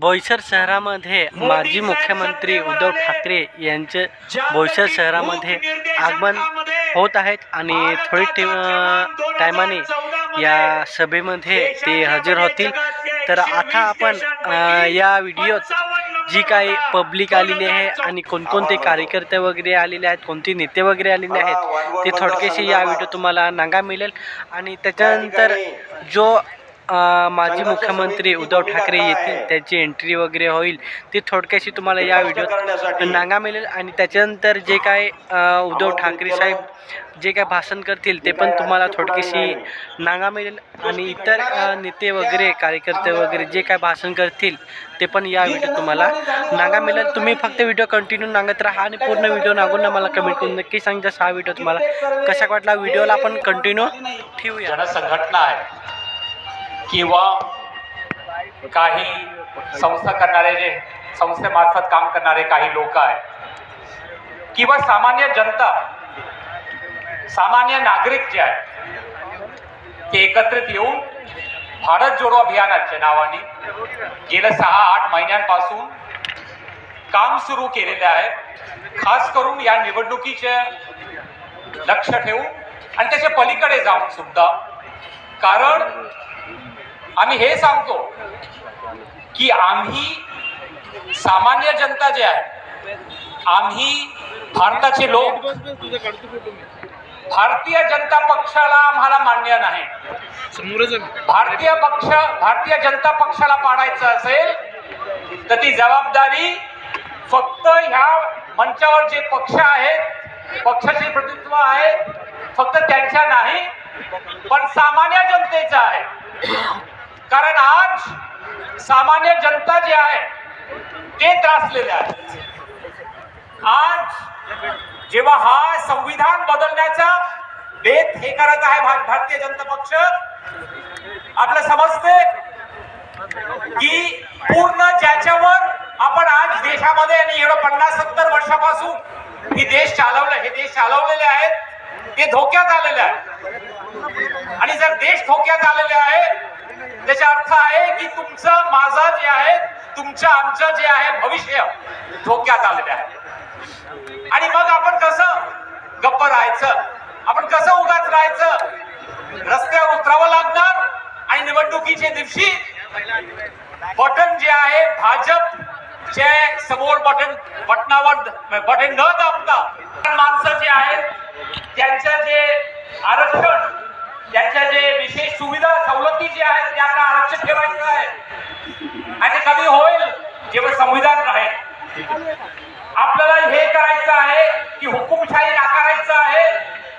बोईसर शहरामध्ये माजी मुख्यमंत्री उद्धव ठाकरे यांचे बोईसर शहरामध्ये आगमन होत आहेत आणि थोडी टे टायमाने या सभेमध्ये ते हजर होतील. तर आता आपण या व्हिडिओत जी काही पब्लिक आलेली आहे आणि कोणकोणते कार्यकर्ते वगैरे आलेले आहेत कोणते नेते वगैरे आलेले आहेत ते थोडकेसे या व्हिडिओ तुम्हाला नागा मिळेल. आणि त्याच्यानंतर जो माजी मुख्यमंत्री उद्धव ठाकरे येतील त्याची एंट्री वगैरे होईल ती थोडक्याशी तुम्हाला या व्हिडिओत नागा मिळेल आणि त्याच्यानंतर जे काय उद्धव ठाकरे साहेब जे काय भाषण करतील ते पण तुम्हाला थोडकीशी नागा मिळेल आणि इतर नेते वगैरे कार्यकर्ते वगैरे जे काय भाषण करतील ते पण या व्हिडिओ तुम्हाला नागा मिळेल. तुम्ही फक्त व्हिडिओ कंटिन्यू नागत राहा आणि पूर्ण व्हिडिओ नागून ना मला कमेंट करून नक्की सांग. जसा हा व्हिडिओ तुम्हाला कसा वाटला? व्हिडिओला आपण कंटिन्यू ठेवूया. जनसंघटना आहे. किंवा काही संस्था करणारे जे संस्थेमार्फत काम करणारे काही लोक आहेत. किंवा सामान्य जनता सामान्य नागरिक जे आहेत ते एकत्रित येऊन भारत जोडो अभियानाच्या नावाने गेल्या सहा आठ महिन्यांपासून काम सुरू केलेले आहे खास करून या निवडणुकीचे लक्ष ठेवून आणि त्याच्या पलीकडे जाऊन सुद्धा. कारण आम्ही हे सांगतो की आम्ही सामान्य जनता जे आहे आम्ही भारताचे लोक. भारतीय जनता पक्षाला आम्हाला मान्य नाही. भारतीय पक्ष भारतीय जनता पक्षाला पाडायचं असेल तर ती जबाबदारी फक्त ह्या मंचावर जे पक्ष आहेत पक्षाचे प्रतिनिधित्व आहे फक्त त्यांच्या नाही पण सामान्य जनतेचं आहे. कारण आज सामान्य जनता जी आहे ते त्रासलेले आहे आज जेव्हा हा संविधान बदलण्याचा बेत हे करत आहे भा- भारतीय जनता पक्ष आपलं समजते की पूर्ण ज्याच्यावर आपण आज देशामध्ये आणि एवढं पन्नास सत्तर वर्षापासून ही देश चालवलं हे देश चालवलेले आहेत ते धोक्यात आलेले आहे आणि जर देश धोक्यात आलेले आहे त्याचा अर्थ आहे की तुमचं माझं जे आहे तुमचं आमचं जे आहे भविष्य धोक्यात आलेलं आहे. आणि मग आपण कसं गप्प राहायचं? आपण कसं उगाच राहायचं? रस्त्यावर उतरावं लागणार आणि निवडणुकीच्या दिवशी बटन जे आहे भाजपचे समोर बटन बटनावर बटन न दाबता माणसं जे आहेत त्यांचं जे आरक्षण त्यांच्या जे विशेष सुविधा सवलती जे आहेत त्यांना आरक्षण ठेवायचं आहे आणि कधी होईल जेव्हा संविधान राहील. आपल्याला हे करायचं आहे की हुकुमशाही नाकारायचं आहे.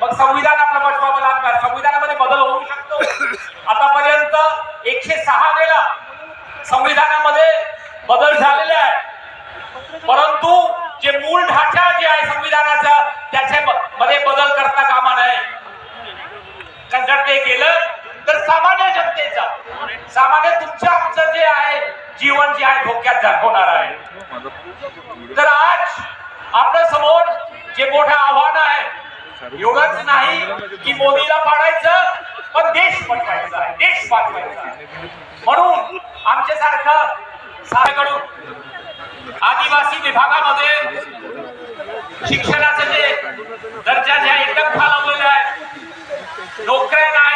मग संविधान आपलं बसवावं लागणार. संविधानामध्ये बदल होऊ शकतो. आतापर्यंत एकशे सहा वेळा संविधानामध्ये बदल झालेले आहे परंतु जे मूळ ढाचा जे आहे संविधानाचा त्याच्या जी आहे धोक्यात दाखवणार आहे. तर आज आपल्यासमोर जे मोठं आव्हान आहे एवढंच नाही की मोदीला पाडायचं पण देश पाठवायचा आहे देश पाठवायचा म्हणून आमच्यासारखं सारकडून आदिवासी विभागामध्ये शिक्षणाचं जे दर्जा जे आहे एकदम खालावलेलं आहे नोकऱ्या नाही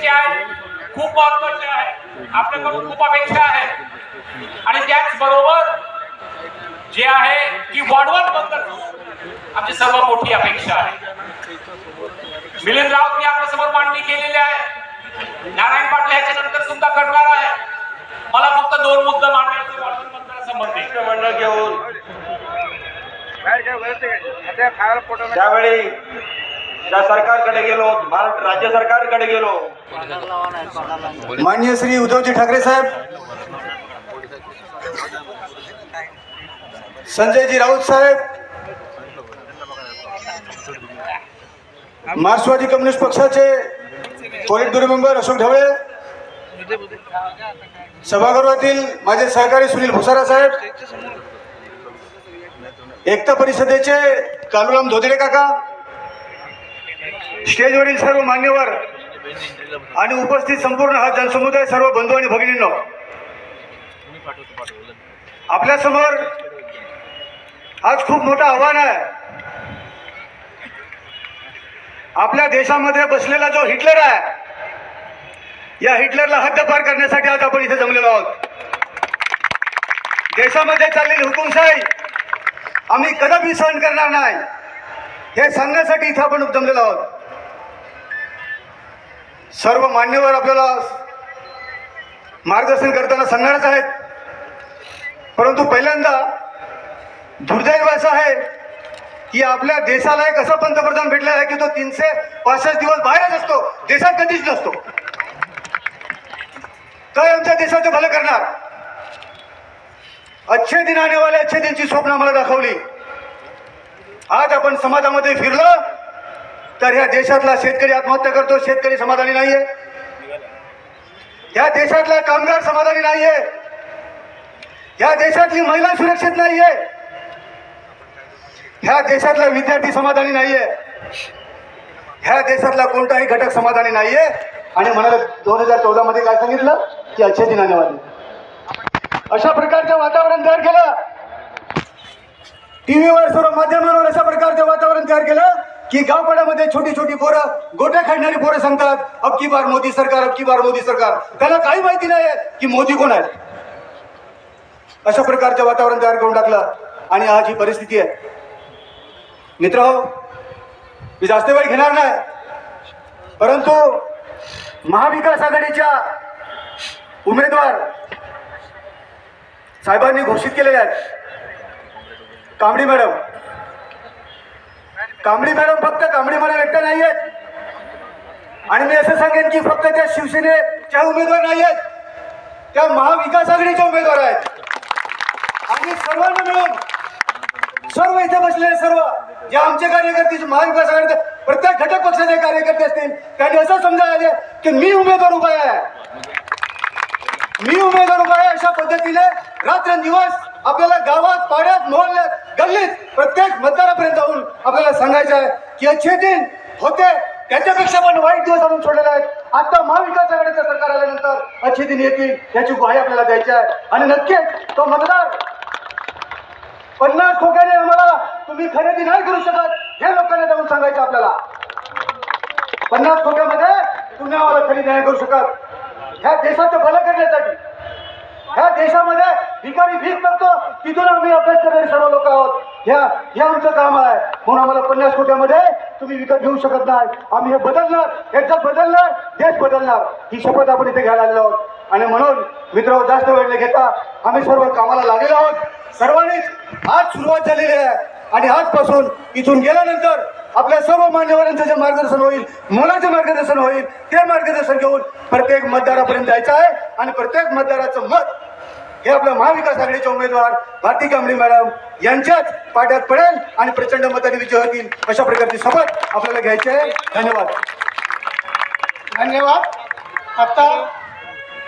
जे आहेत खूप महत्त्वाचे आहेत आपल्याकडून खूप अपेक्षा आहे. आणि त्याचबरोबर जे आहे की वाढवण बंद आमची सर्व मोठी अपेक्षा आहे. मिलिंद राऊतनी आपल्यासमोर मांडणी केलेली आहे. नारायण पाटील ह्याच्या नंतर सुद्धा करणार आहे. मला फक्त दोन मुद्दे मांडायचे वाढवण बंदरासंबंधी मंडळ घेऊन त्यावेळी त्या सरकारकडे गेलो महाराष्ट्र राज्य सरकारकडे गेलो. माननीय श्री उद्धवजी ठाकरे साहेब संजयजी राऊत साहेब मार्क्सवादी कम्युनिस्ट पक्षाचे polit bureau member Ashok Dhawale सभागृहातील माझे सहकारी सुनील भुसारा साहेब एकता परिषदेचे कालुराम धोदडे काका स्टेजवरील सर्व मान्यवर आणि उपस्थित संपूर्ण हा जनसमुदाय सर्व बंधू आणि भगिनींनो आपल्यासमोर आज खूप मोठं आव्हान आहे. आपल्या देशामध्ये बसलेला जो हिटलर आहे या हिटलरला हद्दपार करण्यासाठी आज आपण इथे जमलेलो आहोत. देशामध्ये चाललेली हुकुमशाही आम्ही कदापि सहन करणार नाही. हे सांगण्यासाठी इथे आपण जमलेलो आहोत. सर्व मान्यवर आपल्याला मार्गदर्शन करताना सांगणारच आहेत. परंतु पहिल्यांदा दुर्दैव असं आहे की आपल्या देशाला एक असं पंतप्रधान भेटलेला आहे की तो तीनशे पासष्ट दिवस बाहेरच असतो देशात कधीच नसतो. काय आमच्या देशाचं भलं करणार. अच्छे दिन आणेवाले अच्छे दिनची स्वप्न आम्हाला दाखवली. आज आपण समाजामध्ये फिरलं. तर ह्या देशातला शेतकरी आत्महत्या करतो शेतकरी समाधानी नाहीये. ह्या देशातला कामगार समाधानी नाहीये. ह्या देशातली महिला सुरक्षित नाहीये. ह्या देशातला विद्यार्थी समाधानी नाहीये. ह्या देशातला कोणताही घटक समाधानी नाहीये. आणि म्हणाले दोन हजार चौदा मध्ये काय सांगितलं? की अच्छे दिन आने वाले अशा प्रकारचं वातावरण तयार केलं. टीव्हीवर सर्व माध्यमांवर अशा प्रकारचं वातावरण तयार केलं. की गावपाड्यामध्ये छोटी छोटी पोरं गोट्या खेळणारी पोरं सांगतात अब की बार मोदी सरकार अब की बार मोदी सरकार. त्याला काही माहिती नाही की मोदी कोण आहे अशा प्रकारचं वातावरण तयार करून टाकलं आणि आज ही परिस्थिती आहे. मित्र मी जास्त वेळ घेणार नाही. परंतु महाविकास आघाडीच्या उमेदवार साहेबांनी घोषित केलेले आहेत. कांबडी मॅडम कांबडी मॅडम फक्त कांबडी मला एकट्या नाही आहेत आणि मी असं सांगेन की फक्त त्या शिवसेनेच्या उमेदवार नाही आहेत त्या महाविकास आघाडीच्या उमेदवार आहेत. आणि सर्वांना मिळून सर्व इथे बसलेले सर्व जे आमचे कार्यकर्ते महाविकास आघाडीचे प्रत्येक घटक पक्षाचे कार्यकर्ते असतील त्यांनी असं समजायला की मी उमेदवार उभा आहे. मी उमेदवार उभा आहे अशा पद्धतीने रात्रंदिवस आपल्याला गावात पाड्यात मोहल्ल्यात गल्लीत प्रत्येक मतदारापर्यंत जाऊन आपल्याला सांगायचं आहे की अच्छे दिन होते त्याच्यापेक्षा पण वाईट दिवस आणून सोडलेले आहेत. आता महाविकास आघाडीचं सरकार आल्यानंतर अच्छे दिन येतील याची ग्वाही आपल्याला द्यायची आहे. आणि नक्कीच तो मतदार पन्नास खोक्याने आम्हाला तुम्ही खरेदी नाही करू शकत हे लोकांना जाऊन सांगायचं आपल्याला. पन्नास खोक्यामध्ये तुम्ही आम्हाला खरेदी नाही करू शकत. ह्या देशाचं भलं करण्यासाठी ह्या देशामध्ये भिकारी भीक मागतो तिथून आम्ही अभ्यास करणारे सर्व लोक आहोत. ह्या हे आमचं काम आहे. म्हणून आम्हाला पन्नास कोट्यामध्ये तुम्ही विकत घेऊ शकत नाही. आम्ही हे बदलणार हे बदलणार देश बदलणार. ही शपथ आपण इथे घ्यायला आलेलो आहोत. आणि म्हणून मित्र जास्त वेळ न घेता आम्ही सर्व कामाला लागलेलो आहोत. सर्वांनीच आज सुरुवात झालेली आहे. आणि आजपासून इथून गेल्यानंतर आपल्या सर्व मान्यवरांचं जे मार्गदर्शन होईल मुलाचं मार्गदर्शन होईल ते मार्गदर्शन घेऊन प्रत्येक मतदारापर्यंत जायचं आहे. आणि प्रत्येक मतदाराचं मत हे आपल्या महाविकास आघाडीचे उमेदवार भारती कांबळे मॅडम यांच्याच पाट्यात पडेल आणि प्रचंड मताने विजय होतील अशा प्रकारची शपथ आपल्याला घ्यायची आहे. धन्यवाद. धन्यवाद. आता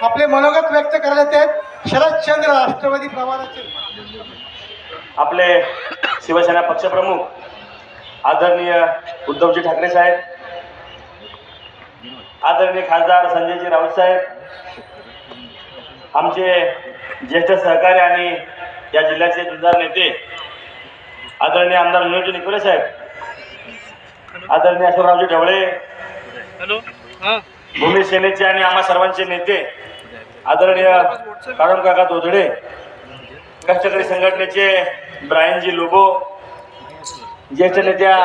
आपले मनोगत व्यक्त करायचे आहेत शरदचंद्र राष्ट्रवादी प्रवाराचे आपले शिवसेना पक्षप्रमुख आदरणीय उद्धवजी ठाकरे साहेब आदरणीय खासदार संजयजी राऊत साहेब आमचे ज्येष्ठ सहकारी आणि या जिल्ह्याचे जुलदार नेते आदरणीय आमदार विनोदजी निकोले साहेब आदरणीय अशोकरावजी ढवळे भूमी सेनेचे आणि आम्हा सर्वांचे नेते आदरणीय काळम काका दोधडे कष्टकरी संघटनेचे ब्रायनजी लोबो ज्येष्ठ नेत्या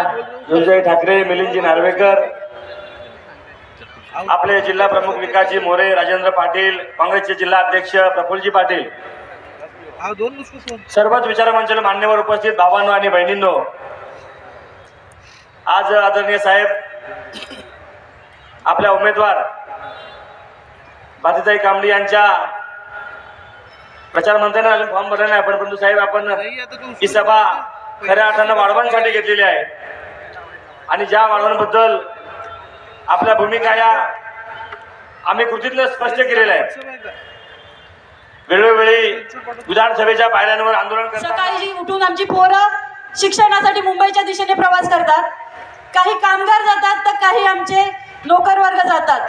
योजय ठाकरे मिलिंदजी नार्वेकर आपले जिल्हा प्रमुख विकासजी मोरे राजेंद्र पाटील काँग्रेसचे जिल्हा अध्यक्ष प्रफुल्लजी पाटील. सर्वच विचारमंचाला मान्यवर उपस्थित भावांनो आणि बहिणींनो. आज आदरणीय साहेब आपल्या उमेदवार भारतीताई कांबडी यांच्या प्रचार मंत्र्यांना अजून फॉर्म भरला नाही आपण परंतु साहेब आपण ही सभा खऱ्या अर्थानं वाढवांसाठी घेतलेली आहे. आणि ज्या वाढवांबद्दल आपल्या भूमिका या आम्ही कृतीतलं स्पष्ट केलेलं आहे. वेळोवेळी विधानसभेच्या पायऱ्यांवर आंदोलन सकाळी उठून आमची पोरं शिक्षणासाठी मुंबईच्या दिशेने प्रवास करतात. काही कामगार जातात तर काही आमचे नोकर वर्ग जातात.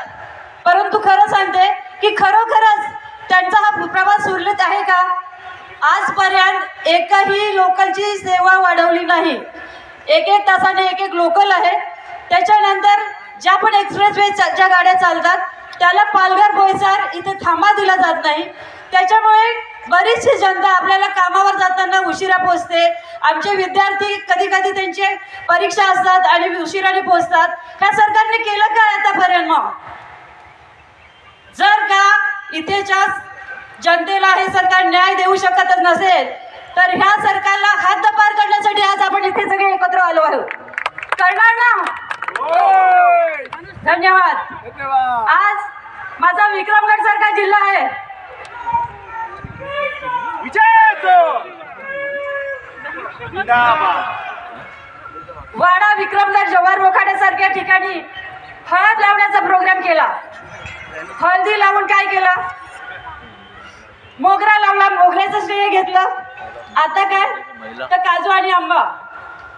परंतु खरं सांगते की खरोखरच त्यांचा हा प्रवास सुरळीत आहे का? आजपर्यंत एकही लोकलची सेवा वाढवली नाही. एक एक तासाने एक एक लोकल आहे. त्याच्यानंतर ज्या पण एक्सप्रेसवे ज्या गाड्या चालतात त्याला पालघर बोईसर इथे थांबा दिला जात नाही. त्याच्यामुळे बरीचशी जनता आपल्याला कामावर जाताना उशिरा पोचते आमचे विद्यार्थी कधी कधी त्यांचे परीक्षा असतात आणि उशिराने पोचतात ह्या सरकारने केलं काय आतापर्यंत? मग जर का इथेच्या जनतेला हे सरकार न्याय देऊ शकतच नसेल तर ह्या सरकारला हद्दपार करण्यासाठी आज आपण इथे सगळे एकत्र आलो आहोत. करणार ना? धन्यवाद. आज माझा विक्रमगड सारखा जिल्हा आहे. वाडा विक्रमगड जव्हार मोखाडे सारख्या ठिकाणी हळद लावण्याचा प्रोग्राम केला. हळदी लावून काय केलं? मोगरा लावला मोगऱ्याचं श्रेय घेतलं. आता काय? तर काजू आणि आंबा.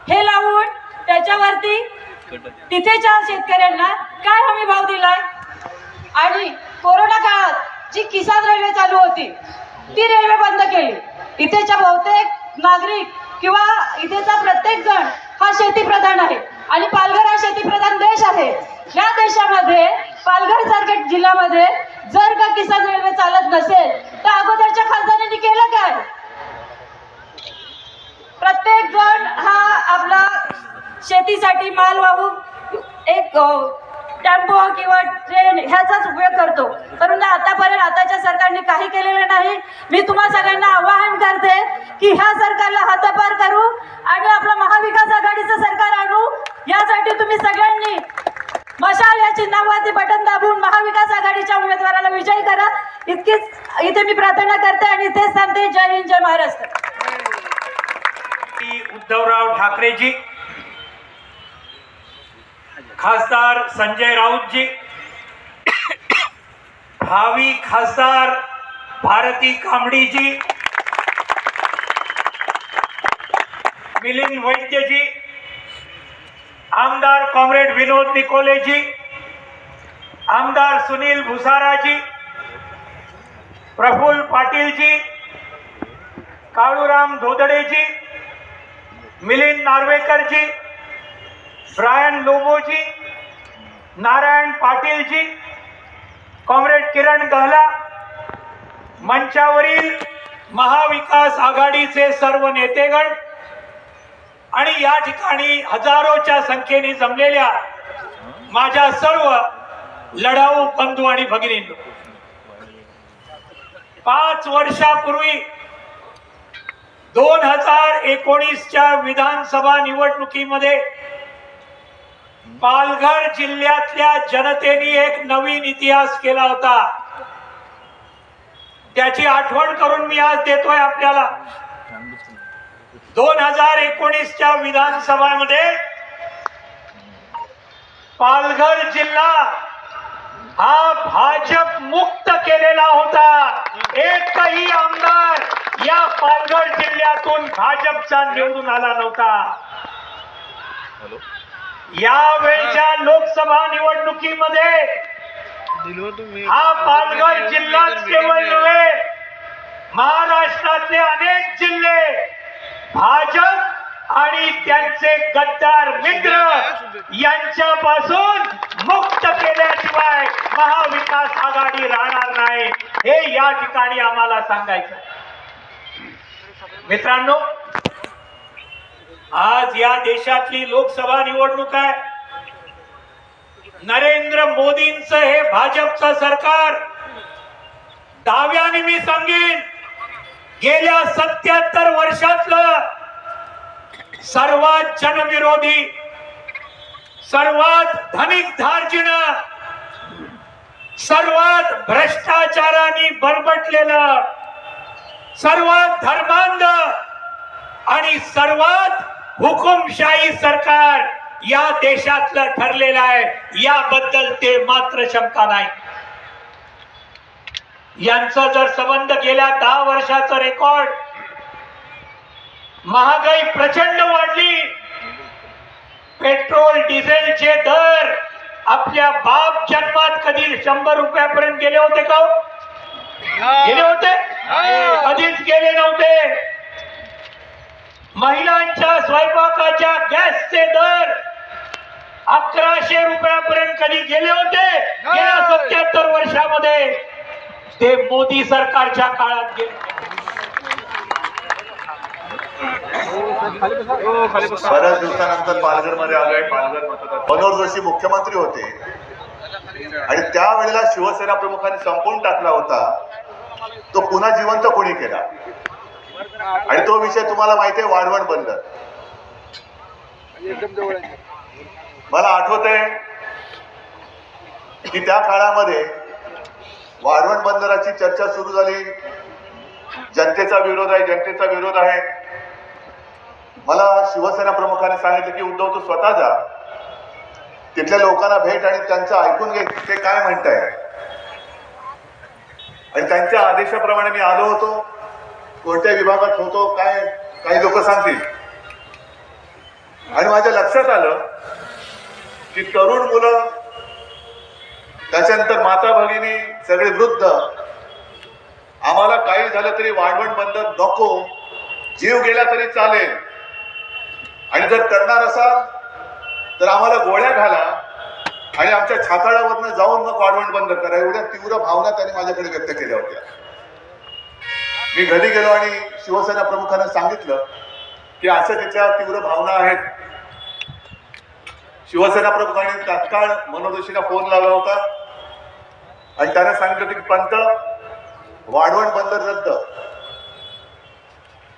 हे लावून त्याच्यावरती तिथेच्या शेतकऱ्यांना काय हमी भाव दिलाय? आणि कोरोना काळात जी किसान रेल्वे चालू होती ती रेल्वे बंद केली. इथेच्या बहुतेक नागरिक किंवा इथेचा प्रत्येक जण हा शेतीप्रधान आहे. आणि पालघर हा शेतीप्रधान देश आहे. या देशामध्ये पालघर सारख्या जिल्ह्यामध्ये जर का किसान रेल्वे चालत नसेल तर अगोदरच्या खासदारांनी केलं काय प्रत्येक जण हा आपला शेतीसाठी माल वाहून एक टेम्पो किंवा ट्रेन ह्याचाच उपयोग करतो. परंतु आतापर्यंत आताच्या सरकारने काही केलेलं नाही. मी तुम्हा सगळ्यांना आवाहन करते की ह्या सरकारला हातापार करू आणि आपलं महाविकास आघाडीचं सरकार आणू. यासाठी तुम्ही सगळ्यांनी मशाल या चिन्हावरती बटन दाबून महाविकास आघाडीच्या उमेदवाराला विजयी करा. इतकीच इथे मी प्रार्थना करते आणि इथेच सांगते जय हिंद जय महाराष्ट्र. उद्धवराव ठाकरेजी खासदार संजय राऊतजी भावी खासदार भारती कांबडीजी मिलिंद वैद्यजी आमदार कॉम्रेड विनोद निकोलेजी आमदार सुनील भुसाराजी प्रफुल्ल पाटीलजी काळूराम धोदडेजी मिलिंद नार्वेकरजी ब्रायन लोबोजी नारायण पाटीलजी कॉम्रेड किरण गहला मंचावरील महाविकास आघाडीचे सर्व नेतेगण आणि या ठिकाणी हजारोच्या संख्येने जमलेल्या माझ्या सर्व लढाऊ बंधू आणि भगिनींनो पाच वर्षापूर्वी दोन हजार एकोणीसच्या विधानसभा निवडणुकीमध्ये पालघर जिल्ह्यातल्या जनतेने एक नवीन इतिहास केला होता. त्याची आठवण करून मी आज देतोय आपल्याला. दोन हजार एकोणीसच्या विधानसभामध्ये पालघर जिल्हा हा भाजप मुक्त केलेला होता. एकही आमदार या पालघर जिल्ह्यातून भाजपचा निवडून आला नव्हता. यावेळच्या लोकसभा निवडणुकीमध्ये हा पालघर जिल्हाच केवळ नव्हे महाराष्ट्रातले अनेक जिल्हे भाजप आणि त्यांचे गद्दार मित्र यांच्यापासून मुक्त केल्याशिवाय महाविकास आघाडी राहणार नाही. हे या ठिकाणी आम्हाला सांगायचं मित्रांनो आज या देशातली लोकसभा निवडणूक आहे. नरेंद्र मोदींचं हे भाजपचं सरकार. दाव्याने मी सांगेन गेल्या सत्याहत्तर वर्षातलं सर्वात जनविरोधी सर्वात धनिक धार्जिण सर्वात भ्रष्टाचाराने बरबटलेलं सर्वात धर्मांध आणि सर्वात हुकुमशाही सरकार या देशातलं ठरलेलं आहे. याबद्दल ते मात्र शंका नाही. यांचा जर संबंध गेल्या दहा वर्षाचा रेकॉर्ड महागाई प्रचंड वाढली. पेट्रोल डिझेलचे दर आपल्या बाप जन्मात कधी शंभर रुपयापर्यंत गेले होते का हो? गेले होते? कधीच गेले नव्हते. महिलांच्या स्वयंपाकाच्या गॅसचे दर अकराशे रुपयापर्यंत कधी गेले होते? गेल्या सत्याहत्तर वर्षामध्ये. ते मोदी सरकारच्या काळात गेले. बऱ्याच दिवसानंतर पालघरमध्ये आलोय पालघर मतदार मनोहर जोशी मुख्यमंत्री होते. आणि त्यावेळेला शिवसेना प्रमुखांनी संपवून टाकला होता. तो पुन्हा जिवंत कोणी केला? आणि तो विषय तुम्हाला माहिती आहे वाढवण बंद. मला आठवत आहे. की त्या काळामध्ये वाढवण बंदराची चर्चा सुरू झाली. जनतेचा विरोध आहे जनतेचा विरोध आहे. मला शिवसेना प्रमुखाने सांगितलं की उद्धव तू स्वतः जा. तिथल्या लोकांना भेट आणि त्यांचं ऐकून घे ते काय म्हणताय. आणि त्यांच्या आदेशाप्रमाणे मी आलो होतो. कोणत्या विभागात होतो काय काही लोक सांगतील. आणि माझ्या लक्षात आलं की तरुण मुलं त्याच्यानंतर माता भगिनी सगळे वृद्ध आम्हाला काही झालं तरी वाढवण बंद नको. जीव गेला तरी चालेल. आणि जर करणार असाल तर आम्हाला गोळ्या घाला आणि आमच्या छाताळावरनं जाऊन मग वाढवण बंद करा. एवढ्या तीव्र भावना त्यांनी माझ्याकडे व्यक्त केल्या होत्या. मी घरी गेलो आणि शिवसेना प्रमुखांना सांगितलं की असं तिच्या तीव्र भावना आहेत. शिवसेना प्रमुखांनी तात्काळ मनोदशीला फोन लावला होता. आणि त्याने सांगितलं की पंत वाढवण बंद रद्द.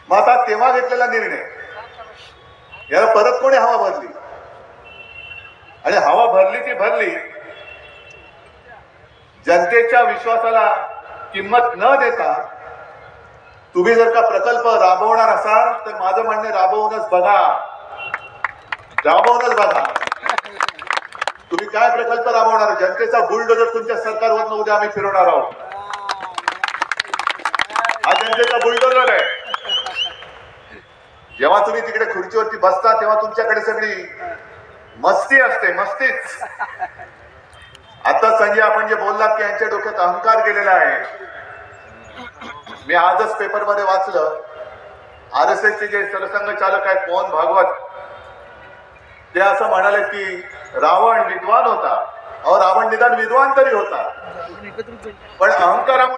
मग आता तेव्हा घेतलेला निर्णय. याला परत कोणी हवा भरली? आणि हवा भरली ती भरली जनतेच्या विश्वासाला किंमत न देता तुम्ही जर का प्रकल्प राबवणार असाल तर माझं म्हणणं राबवूनच बघा. राबवूनच बघा. तुम्ही काय प्रकल्प राबवणार? जनतेचा बुलडोजर तुमच्या सरकारवरनं उद्या आम्ही फिरवणार आहोत. हा जनतेचा बुलडोजर आहे. जेव्हा तुम्ही तिकडे खुर्चीवरती बसता तेव्हा तुमच्याकडे सगळी मस्ती असते मस्तीच. आता संजय आपण जे बोललात की यांच्या डोक्यात अहंकार गेलेला आहे. मी आजच पेपरमध्ये वाचलं. आर एस एसचे जे सरसंघचालक आहेत मोहन भागवत ते असं म्हणाले की रावण विद्वान होता. अहो रावण निदान विद्वान तरी होता. पण अहंकारामुळे